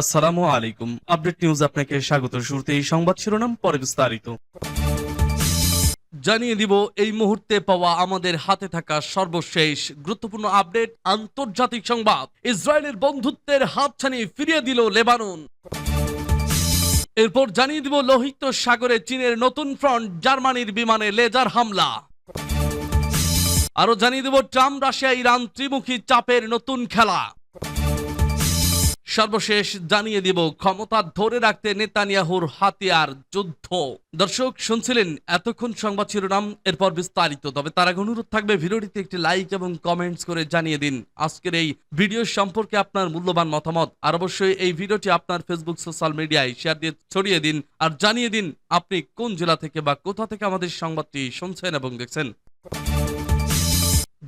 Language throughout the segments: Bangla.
আসসালামু আলাইকুম। আপডেট নিউজ আপনাকে স্বাগত। শুরুতে এই সংবাদ শিরোনাম, পরে বিস্তারিত। জানিয়ে দিব, এই মুহূর্তে পাওয়া আমাদের হাতে থাকা সর্বশেষ গুরুত্বপূর্ণ আপডেট, আন্তর্জাতিক সংবাদ। ইসরায়েলের বন্ধুত্বের হাতছানি ফিরিয়ে দিল লেবানন। এরপর জানিয়ে দিব, লোহিত সাগরে চীনের নতুন ফ্রন্ট, জার্মানির বিমানে লেজার হামলা। আরও জানিয়ে দেব, ট্রাম্প রাশিয়া ইরান ত্রিমুখী চাপের নতুন খেলা। সর্বশেষ জানিয়ে দিব, ক্ষমতা ধরে রাখতে নেতানিয়াহুর হাতিয়ার যুদ্ধ। দর্শক, শুনছিলেন এতক্ষণ সংবাদ শিরোনাম, এরপর বিস্তারিত। তবে তার আগে অনুরোধ থাকবে, ভিডিওটিতে একটি লাইক এবং কমেন্টস করে জানিয়ে দিন। আজকের এই ভিডিও সম্পর্কে আপনার মূল্যবান মতামত, আর অবশ্যই এই ভিডিওটি আপনার ফেসবুক সোশ্যাল মিডিয়ায় শেয়ার দিয়ে ছড়িয়ে দিন, আর জানিয়ে দিন আপনি কোন জেলা থেকে বা কোথা থেকে আমাদের সংবাদটি শুনছেন এবং দেখছেন।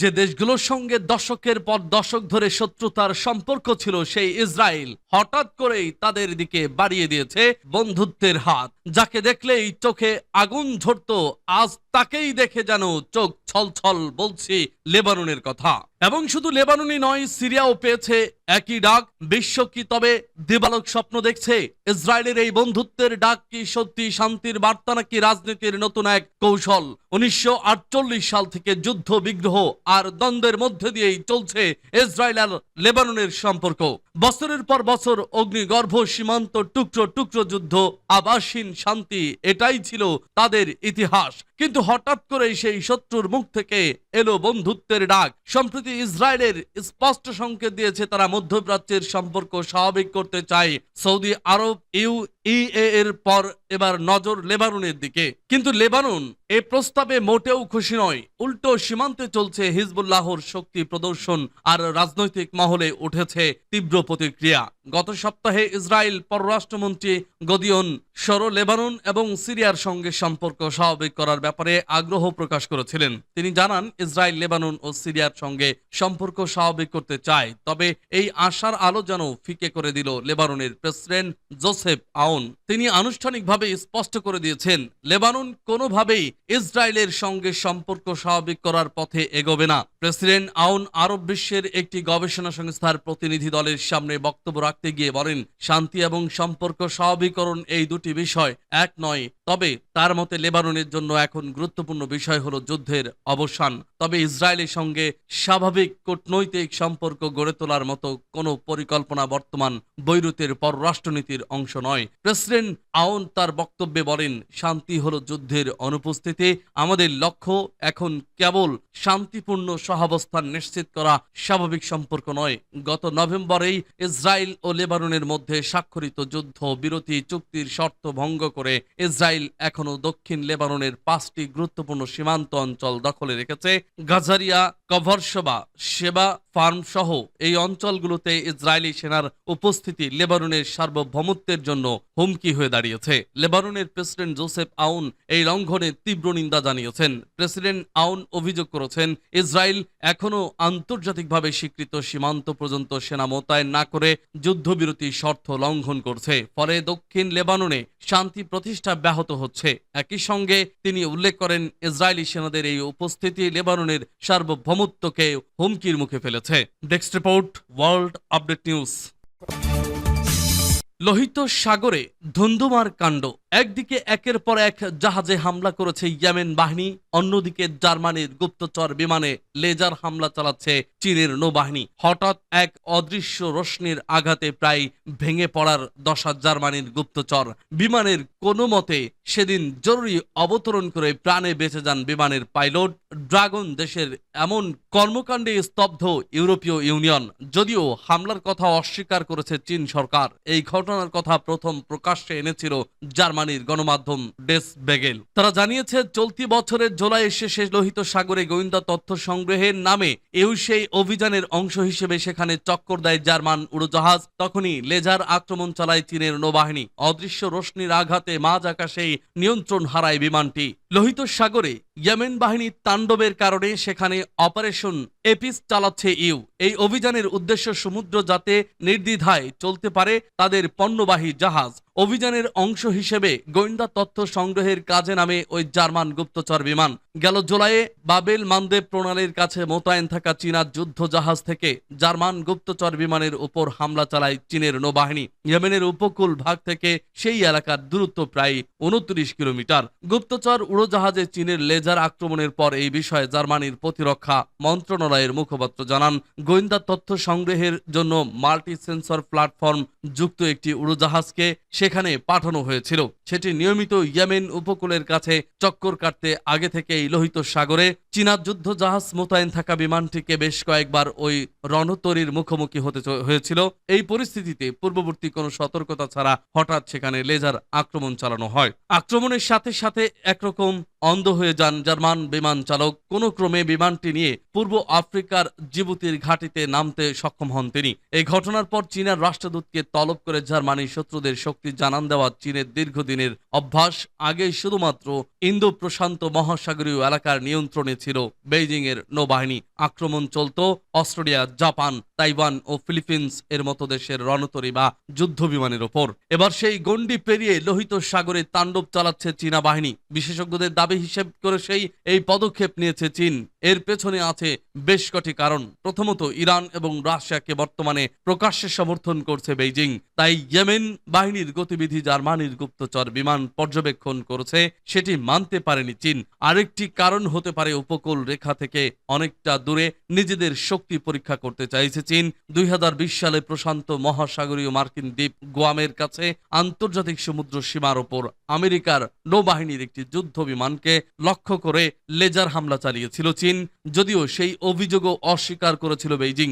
যে দেশগুলোর সঙ্গে দশকের পর দশক ধরে শত্রুতার সম্পর্ক ছিল সেই ইসরায়েল, হঠাৎ করেই তাদের দিকে বাড়িয়ে দিয়েছে বন্ধুত্বের হাত। যাকে দেখলেই চোখে আগুন ঝরত, আজ তাকেই দেখে যেন চোখ ছলছল বলছি লেবাননের কথা। এবং শুধু লেবাননই নয়, সিরিয়াও পেয়েছে একই ডাক। বিশ্ব কি তবে দিবালক স্বপ্ন দেখছে? ইসরায়েলের এই বন্ধুত্বের ডাক কি সত্যি? শান্তির বার্তা নাকি রাজনীতির নতুন এক কৌশল? উনিশশো সাল থেকে যুদ্ধ, বিগ্রহ আর দ্বন্দ্বের মধ্যে দিয়েই চলছে ইসরায়েল আর লেবাননের সম্পর্ক। বছরের পর বছর অগ্নিগর্ভ, সীমান্ত, টুকরো টুকরো যুদ্ধ, আবাসীন শান্তি, এটাই ছিল তাদের ইতিহাস। কিন্তু হঠাৎ করে সেই শত্রুর মুখ থেকে এলো বন্ধুত্বের ডাক, সম্প্রতি ইসরায়েলের স্পষ্ট সংকেত দিয়েছে তারা মধ্যপ্রাচ্যের সম্পর্ক স্বাভাবিক করতে চায়। সৌদি আরব, ইউ এর পর এবার নজর লেবাননের দিকে। কিন্তু লেবানন এ প্রস্তাবে মোটেও খুশি নয়। উল্টো সীমান্তে চলছে হিজবুল্লাহর শক্তি প্রদর্শন আর রাজনৈতিক মহলে উঠেছে তীব্র প্রতিক্রিয়া। গত সপ্তাহে ইসরায়েল পররাষ্ট্রমন্ত্রী গদিয়ন সর লেবানন এবং সিরিয়ার সঙ্গে সম্পর্ক স্বাভাবিক করার ব্যাপারে আগ্রহ প্রকাশ করেছিলেন। তিনি জানান, ইসরায়েল, লেবানন ও সিরিয়ার সঙ্গে সম্পর্ক স্বাভাবিক করতে চায়, তবে এই আশার আলো যেন ফিকে করে দিল লেবাননের প্রেসিডেন্ট জোসেফ আউন তিনি আনুষ্ঠানিকভাবে স্পষ্ট করে দিয়েছেন, লেবানন কোনোভাবেই ইসরায়েলের সঙ্গে সম্পর্ক স্বাভাবিক করার পথে এগোবে না। প্রেসিডেন্ট আউন আরব বিশ্বের একটি গবেষণা সংস্থার প্রতিনিধি দলের সামনে বক্তব্য রাখতে গিয়ে বলেন, শান্তি এবং সম্পর্ক স্বাভাবিকরণ এই দুটি বিষয় এক নয় তবে তার মতে লেবাননের জন্য এখন গুরুত্বপূর্ণ বিষয় হলো যুদ্ধের অবসান। তবে ইসরায়েলের সঙ্গে স্বাভাবিক কূটনৈতিক সম্পর্ক গড়ে তোলার মতো কোনো পরিকল্পনা বর্তমান বৈরুতের পররাষ্ট্রনীতির অংশ নয়। প্রেসিডেন্ট আউন তার বক্তব্যে বলেন, শান্তি হলো যুদ্ধের অনুপস্থিতি। আমাদের লক্ষ্য এখন কেবল শান্তিপূর্ণ সহাবস্থান নিশ্চিত করা স্বাভাবিক সম্পর্ক নয়। গত নভেম্বরেই ইসরায়েল ও লেবাননের মধ্যে স্বাক্ষরিত যুদ্ধ বিরতি চুক্তির শর্ত ভঙ্গ করে ইসরায়েল এখনও দক্ষিণ লেবাননের পাঁচটি গুরুত্বপূর্ণ সীমান্ত অঞ্চল দখলে রেখেছে। গাজারিয়া কভরসবা সেবা ফার্ম সহ এই অঞ্চলগুলোতে ইসরায়েলি সেনার উপস্থিতি লেবাননের সার্বভৌমত্বের জন্য হুমকি হয়ে দাঁড়িয়েছে। লেবাননের প্রেসিডেন্ট জোসেফ আউন এই লঙ্ঘনের তীব্র নিন্দা জানিয়েছেন। প্রেসিডেন্ট আউন অভিযোগ করেছেন, ইসরায়েল এখনও আন্তর্জাতিকভাবে স্বীকৃত সীমান্ত পর্যন্ত সেনা মোতায়েন না করে যুদ্ধবিরতি শর্ত লঙ্ঘন করছে। ফলে দক্ষিণ লেবাননে শান্তি প্রতিষ্ঠা ব্যাহত হচ্ছে। একই সঙ্গে তিনি উল্লেখ করেন, ইসরায়েলি সেনাদের এই উপস্থিতি লেবাননের সার্বভৌমত্বকে হুমকির মুখে ফেলেছে। Desk report world update news. লোহিত সাগরে ধুন্ধুমার কাণ্ড। একদিকে একের পর এক জাহাজে হামলা করেছে ইয়েমেন বাহিনী, অন্যদিকে জার্মানির গুপ্তচর বিমানে লেজার হামলা চালাচ্ছে চীনের নৌবাহিনী। হঠাৎ এক অদৃশ্য রশ্মির আঘাতে প্রায় ভেঙে পড়ার দশা জার্মানির গুপ্তচর। বিমানের কোনো মতে সেদিন জরুরি অবতরণ করে প্রাণে বেঁচে যান বিমানের পাইলট। ড্রাগন দেশের এমন কর্মকাণ্ডে স্তব্ধ ইউরোপীয় ইউনিয়ন, যদিও হামলার কথা অস্বীকার করেছে চীন সরকার। এই ঘটনার কথা প্রথম প্রকাশ্যে এনেছিল জার্মানির গণমাধ্যম ডেস বেগেল। তারা জানিয়েছে, চলতি বছরের জোলাই এসে শেষ লোহিত সাগরে গোয়েন্দা তথ্য সংগ্রহের নামে এও সেই অভিযানের অংশ হিসেবে সেখানে চক্কর দেয় জার্মান উড়োজাহাজ। তখনই লেজার আক্রমণ চালায় চীনের নৌবাহিনী। অদৃশ্য রশ্মির আঘাতে মাঝ আকাশেই নিয়ন্ত্রণ হারায় বিমানটি। লোহিত সাগরে ইয়েমেন বাহিনীর তাণ্ডবের কারণে সেখানে অপারেশন এপিস চালাচ্ছে ইউ। এই অভিযানের উদ্দেশ্য সমুদ্র যাতে নির্দ্বিধায় চলতে পারে, তাদের পণ্যবাহী জাহাজ। অভিযানের অংশ হিসেবে গোয়েন্দা তথ্য সংগ্রহের কাজে নামে ওই জার্মান গুপ্তচর বিমান। গেল জুলাইয়ে বাবেল মানদেব প্রণালীর কাছে মোতায়েন থাকা চীনা যুদ্ধ জাহাজ থেকে জার্মান গুপ্তচর বিমানের উপর হামলা চালায় চীনের নৌবাহিনী। ইয়েমেনের উপকূল ভাগ থেকে সেই এলাকার দূরত্ব প্রায় উনত্রিশ কিলোমিটার। গুপ্তচর উড়োজাহাজে চীনের লেজার আক্রমণের পর এই বিষয়ে জার্মানির প্রতিরক্ষা মন্ত্রণালয়ের মুখপাত্র জানান, গোয়েন্দা তথ্য সংগ্রহের জন্য মাল্টি সেন্সর প্ল্যাটফর্ম যুক্ত একটি উড়োজাহাজকে সেখানে পাঠানো হয়েছিল। সেটি নিয়মিত ইয়েমেন উপকূলের কাছে চক্কর কাটতে আগে থেকেই লোহিত সাগরে চীনা যুদ্ধ জাহাজ মোতায়েন থাকা বিমানটিকে বেশ কয়েকবার ওই রণতরীর মুখোমুখি হতে হয়েছিল। এই পরিস্থিতিতে পূর্ববর্তী কোনো সতর্কতা ছাড়া হঠাৎ সেখানে লেজার আক্রমণ চালানো হয়। আক্রমণের সাথে সাথে একরকম অন্ধ হয়ে যান জার্মান বিমান চালক। কোনো ক্রমে বিমানটি নিয়ে পূর্ব আফ্রিকার জিবুতির ঘাটিতে নামতে সক্ষম হন তিনি। এই ঘটনার পর চীনের রাষ্ট্রদূতকে তলব করে জার্মানি শত্রুদের শক্তি জানান দেওয়া চীনের দীর্ঘদিনের অভ্যাস। আগে শুধুমাত্র ইন্দো প্রশান্ত মহাসাগরীয় এলাকার নিয়ন্ত্রণে ছিল। বেইজিং এর নৌবাহিনী আক্রমণ চলত অস্ট্রেলিয়া জাপান তাইওয়ান ও ফিলিপিন্স এর মতো দেশের রণতরী বা যুদ্ধ বিমানের ওপর। এবার সেই গণ্ডি পেরিয়ে লোহিত সাগরে তাণ্ডব চালাচ্ছে চীনা বাহিনী। বিশেষজ্ঞদের দাবি হিসেব করে সেই, এই পদক্ষেপ নিয়েছে চীন। এর পেছনে আছে বেশ কটি কারণ। প্রথমত, ইরান এবং রাশিয়াকে বর্তমানে প্রকাশ্যে সমর্থন করছে বেইজিং। তাই ইয়েমেন বাহিনীর গতিবিধি জার্মানির গুপ্তচর বিমান পর্যবেক্ষণ করেছে, সেটি মানতে পারেনি চীন। আরেকটি কারণ হতে পারে উপকূল রেখা থেকে অনেকটা দূরে নিজেদের শক্তি পরীক্ষা করতে চাইছে চীন দুই হাজার বিশ সালে প্রশান্ত মহাসাগরীয় মার্কিন দ্বীপ গোয়ামের কাছে আন্তর্জাতিক সমুদ্র সীমার ওপর আমেরিকার নৌবাহিনীর একটি যুদ্ধ বিমানকে লক্ষ্য করে লেজার হামলা চালিয়েছিল চীন, যদিও সেই অভিযোগও অস্বীকার করেছিল বেইজিং।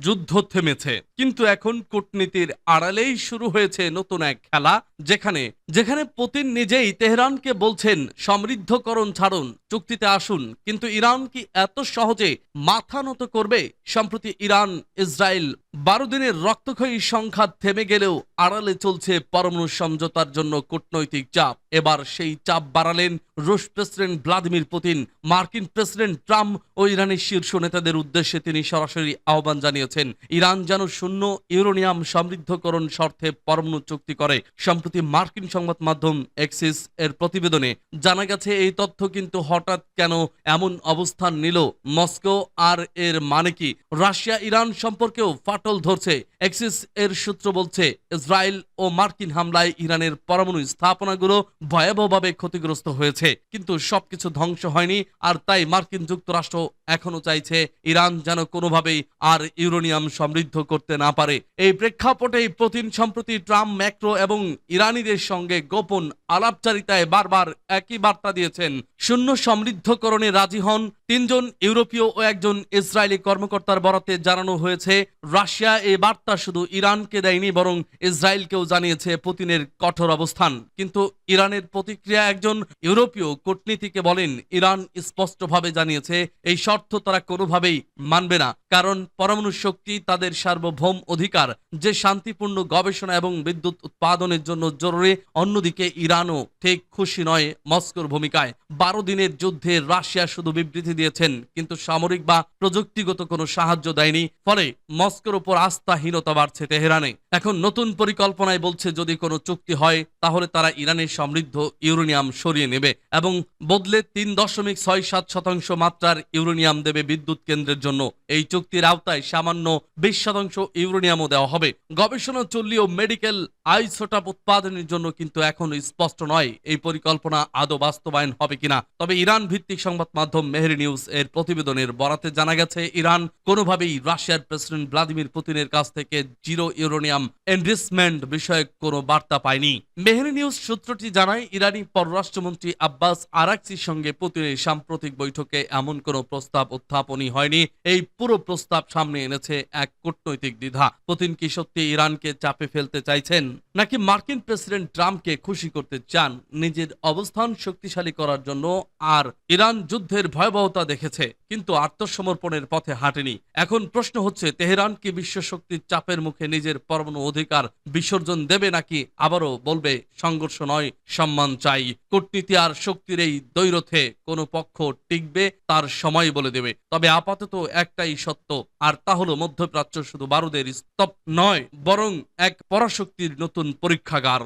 যুদ্ধ থেমেছে। কিন্তু এখন কূটনীতির আড়ালেই শুরু হয়েছে নতুন এক খেলা, যেখানে যেখানে পুতিন নিজেই তেহরানকে বলছেন, সমৃদ্ধকরণ ছাড়ুন, চুক্তিতে আসুন। কিন্তু ইরান কি এত সহজে মাথা নত করবে? সম্প্রতি ইরান, ইসরায়েল বারো দিনের রক্তক্ষয়ী সংঘাত থেমে গেলেও আড়ালে চলছে পরমাণু সমঝোতার জন্য কূটনৈতিক চাপ। এবার সেই চাপ বাড়ালেন রুশ প্রেসিডেন্ট ভ্লাদিমির পুতিন, মার্কিন প্রেসিডেন্ট ট্রাম্প ও ইরানের শীর্ষ নেতাদের উদ্দেশ্যে তিনি সরাসরি আহ্বান জানিয়েছেন। ইরান যেন শূন্য ইউরোনিয়াম সমৃদ্ধকরণ শর্তে পরমাণু চুক্তি করে। সম্প্রতি মার্কিন সংবাদ মাধ্যম এক্সিস এর প্রতিবেদনে জানা গেছে, এই তথ্য কিন্তু হঠাৎ কেন এমন অবস্থান নিল? মস্কো আর এর মানে কি? রাশিয়া, ইরান সম্পর্কেও ফাটল ধরছে। এক্সিস এর সূত্র বলছে, ইসরায়েল ও মার্কিন হামলায় ইরানের পরমাণু স্থাপনাগুলো ভয়াবহভাবে ক্ষতিগ্রস্ত হয়েছে। কিন্তু সবকিছু ধ্বংস হয়নি, আর তাই মার্কিন যুক্তরাষ্ট্র এখনও চাইছে, ইরান যেন কোনোভাবেই আর ইউরোনিয়াম সমৃদ্ধ করতে না পারে। এই প্রেক্ষাপটে পুতিন সম্প্রতি ট্রাম্প, ম্যাক্রো এবং ইরানিদের সঙ্গে গোপন আলাপচারিতায় বারবার একই বার্তা দিয়েছেন। শূন্য সমৃদ্ধকরণে রাজি হন তিনজন ইউরোপীয় ও একজন ইসরায়েলি কর্মকর্তার বরাতে জানানো হয়েছে, রাশিয়া এই বার্তা শুধু ইরানকে দেয়নি, বরং ইসরায়েলকেও জানিয়েছে পুতিনের কঠোর অবস্থান। কিন্তু ইরানের প্রতিক্রিয়া একজন ইউরোপীয় কূটনীতিকে বলেন, ইরান স্পষ্টভাবে জানিয়েছে, এই শর্ত তারা কোনোভাবেই মানবে না, কারণ পরমাণু শক্তি তাদের সার্বভৌম অধিকার, যে শান্তিপূর্ণ গবেষণা এবং বিদ্যুৎ উৎপাদনের জন্য জরুরি, অন্যদিকে ইরানও ঠিক খুশি নয় মস্কোর ভূমিকায়। বারো দিনের যুদ্ধে রাশিয়া শুধু বিবৃতি দিয়েছেন, কিন্তু সামরিক বা প্রযুক্তিগত কোনো সাহায্য দেয়নি। ফলে মস্কোর উপর আস্থাহীনতা বাড়ছে তেহরানে। এখন নতুন পরিকল্পনায় বলছে, যদি কোনো চুক্তি হয়, তাহলে তারা ইরানের সমৃদ্ধ ইউরেনিয়াম সরিয়ে নেবে এবং বদলে তিন দশমিক ছয় সাত শতাংশ মাত্রার ইউরেনিয়াম দেবে বিদ্যুৎ কেন্দ্রের জন্য। এই চুক্তির আওতায় সামান্য বিশ শতাংশ ইউরেনিয়ামও দেওয়া হবে। গবেষণা চললেও মেডিকেল আইসোটাপ উৎপাদনের জন্য কিন্তু এখনও স্পষ্ট নয়, এই পরিকল্পনা আদৌ বাস্তবায়ন হবে কিনা। তবে ইরান ভিত্তিক সংবাদ মাধ্যম মেহের নিউজ এর প্রতিবেদনের বরাতে জানা গেছে, ইরান কোনোভাবেই রাশিয়ার প্রেসিডেন্ট ভ্লাদিমির পুতিনের কাছ থেকে জিরো ইউরেনিয়াম এনরিসমেন্ট বিষয়ক কোনো বার্তা পায়নি। মেহের নিউজ সূত্রটি জানায়, ইরানি পররাষ্ট্রমন্ত্রী আব্বাস আরাকসির সঙ্গে পুতিনের সাম্প্রতিক বৈঠকে এমন কোনো প্রস্তাব উত্থাপনই হয়নি। এই পুরো প্রস্তাব সামনে এনেছে এক কূটনৈতিক দ্বিধা। পুতিন কি সত্যি ইরানকে চাপে ফেলতে চাইছেন, নাকি মার্কিন প্রেসিডেন্ট ট্রাম্পকে খুশি করতে চান? নিজের অবস্থান শক্তিশালী করার জন্য আর ইরান যুদ্ধের ভয়াবহতা দেখেছে, কিন্তু আত্মসমর্পণের পথে হাঁটেনি। এখন প্রশ্ন হচ্ছে, তেহরান কি বিশ্ব শক্তির চাপের মুখে নিজের পরমাণু অধিকার বিসর্জন দেবে নাকি আবারও বলবে, সংঘর্ষ নয়, সম্মান চাই। কূটনীতি আর শক্তির এই দৈরথে কোনো পক্ষ টিকবে, তার সময় বলে দেবে। তবে আপাতত একটাই সত্য, আর তা হলো মধ্যপ্রাচ্য শুধু বারুদের স্তব নয়, বরং এক পরাশক্তির নতুন পরীক্ষাগার।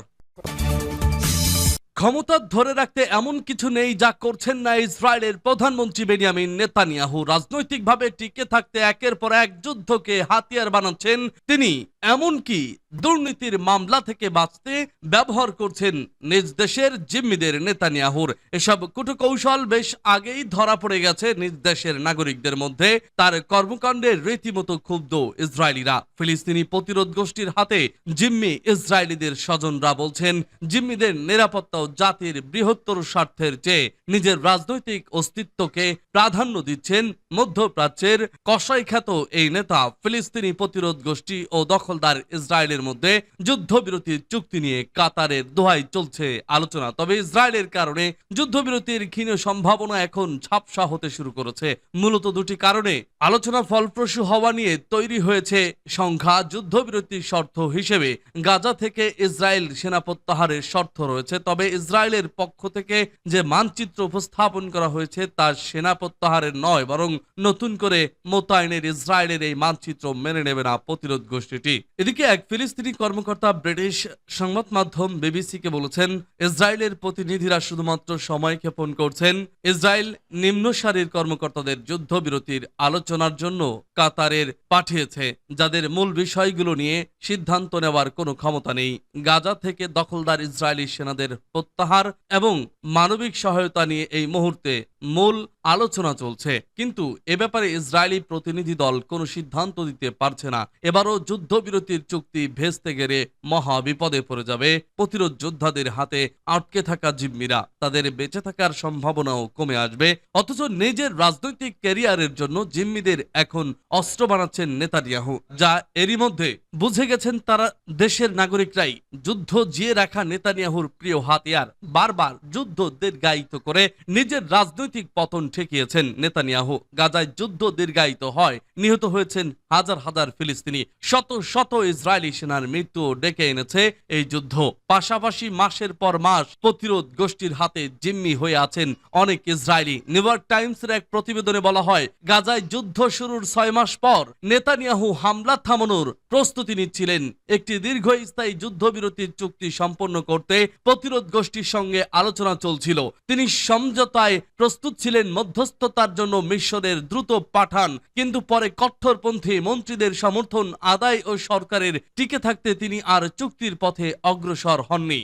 ক্ষমতা ধরে রাখতে এমন কিছু নেই যা করছেন না ইসরায়েলের প্রধানমন্ত্রী বেনিয়ামিন নেতানিয়াহু। রাজনৈতিকভাবে টিকে থাকতে একের পর এক যুদ্ধকে হাতিয়ার বানাচ্ছেন তিনি। এমনকি দুর্নীতির মামলা থেকে বাঁচতে ব্যবহার করছেন নিজ দেশের জিম্মিদের নেতানিয়াহুর। এসব কুটকৌশল বেশ আগেই ধরা পড়ে গেছে নিজ দেশের নাগরিকদের মধ্যে। তার কর্মকাণ্ডের রীতিমতো ক্ষুব্ধ ইসরায়েলিরা। ফিলিস্তিনি প্রতিরোধ গোষ্ঠীর হাতে জিম্মি ইসরায়েলিদের স্বজনরা বলছেন, জিম্মিদের নিরাপত্তা জাতির বৃহত্তর স্বার্থের চেয়ে নিজের রাজনৈতিক অস্তিত্বকে প্রাধান্য দিচ্ছেন মধ্যপ্রাচ্যের কসাই খ্যাত এই নেতা ফিলিস্তিনি প্রতিরোধ গোষ্ঠী ও দখলদার ইসরায়েলের মধ্যে যুদ্ধবিরতির চুক্তি নিয়ে কাতারের দোহাই চলছে আলোচনা। তবে ইসরায়েলের কারণে যুদ্ধবিরতির ক্ষীণ সম্ভাবনা এখন ঝাপসা হতে শুরু করেছে। মূলত দুটি কারণে আলোচনা ফলপ্রসূ হওয়া নিয়ে তৈরি হয়েছে সংখ্যা যুদ্ধবিরতির শর্ত হিসেবে। গাজা থেকে ইসরায়েল সেনা প্রত্যাহারের শর্ত রয়েছে। তবে ইসরায়েলের পক্ষ থেকে যে মানচিত্র উপস্থাপন করা হয়েছে তা সেনা প্রত্যাহারের নয়, বরং নতুন করে মোতায়েনের ইসরায়েলের এই মানচিত্র মেনে নেবে না প্রতিরোধ গোষ্ঠীটি। এদিকে এক ফিলিস্তিনি কর্মকর্তা ব্রিটিশ সংবাদ মাধ্যম বিবিসিকে বলেছেন, ইসরায়েলের প্রতিনিধিরা শুধুমাত্র সময় ক্ষেপণ করছেন। ইসরায়েল নিম্ন সারির কর্মকর্তাদের যুদ্ধবিরতির আলোচনার জন্য কাতারের পাঠিয়েছে, যাদের মূল বিষয়গুলো নিয়ে সিদ্ধান্ত নেওয়ার কোনো ক্ষমতা নেই। গাজা থেকে দখলদার ইসরায়েলি সেনাদের প্রত্যাহার এবং মানবিক সহায়তা নিয়ে এই মুহূর্তে মূল আলোচনা চলছে। কিন্তু এ ব্যাপারে ইসরায়েলি প্রতিনিধি দল কোনো সিদ্ধান্ত দিতে পারছে না। এবারও যুদ্ধবিরতির চুক্তি ভেস্তে গেলে মহা বিপদে পড়ে যাবে। প্রতিরোধ যোদ্ধাদের হাতে আটকে থাকা জিম্মিরা, তাদের বেঁচে থাকার সম্ভাবনাও কমে আসবে। অথচ নিজের রাজনৈতিক ক্যারিয়ারের জন্য জিম্মিদের এখন অস্ত্র বানাচ্ছেন নেতানিয়াহু, যা এরই মধ্যে বুঝে গেছেন তারা দেশের নাগরিকরাই। যুদ্ধ জিয়ে রাখা নেতানিয়াহুর প্রিয় হাতিয়ার বারবার যুদ্ধ দীর্ঘায়িত করে নিজের রাজনৈতিক পতন ঠেকিয়েছেন নেতানিয়াহু। গাজায় যুদ্ধ দীর্ঘায়িত হয়। নিহত হয়েছেন হাজার হাজার ফিলিস্তিনি। শত শত ইসরায়েলি সেনার মৃত্যু ডেকে এনেছে এই যুদ্ধ। পাশাপাশি মাসের পর মাস প্রতিরোধ গোষ্ঠীর হাতে জিম্মি হয়ে আছেন অনেক ইসরায়েলি। নিউ ইয়র্ক টাইমসের এক প্রতিবেদনে বলা হয়, গাজায় যুদ্ধ শুরুর ছয় মাস পর নেতানিয়াহু হামলা থামানোর প্রস্তুতি নিচ্ছিলেন। একটি দীর্ঘস্থায়ী যুদ্ধবিরতির চুক্তি সম্পন্ন করতে প্রতিরোধ গোষ্ঠীর সঙ্গে আলোচনা চলছিল। তিনি সমঝোতায় প্রস্তুত ছিলেন মধ্যস্থতার জন্য মিশরের দ্রুত পাঠান, কিন্তু পরে কট্টরপন্থী মন্ত্রীদের সমর্থন আদায় ও সরকারের টিকে থাকতে তিনি আর চুক্তির পথে অগ্রসর হননি।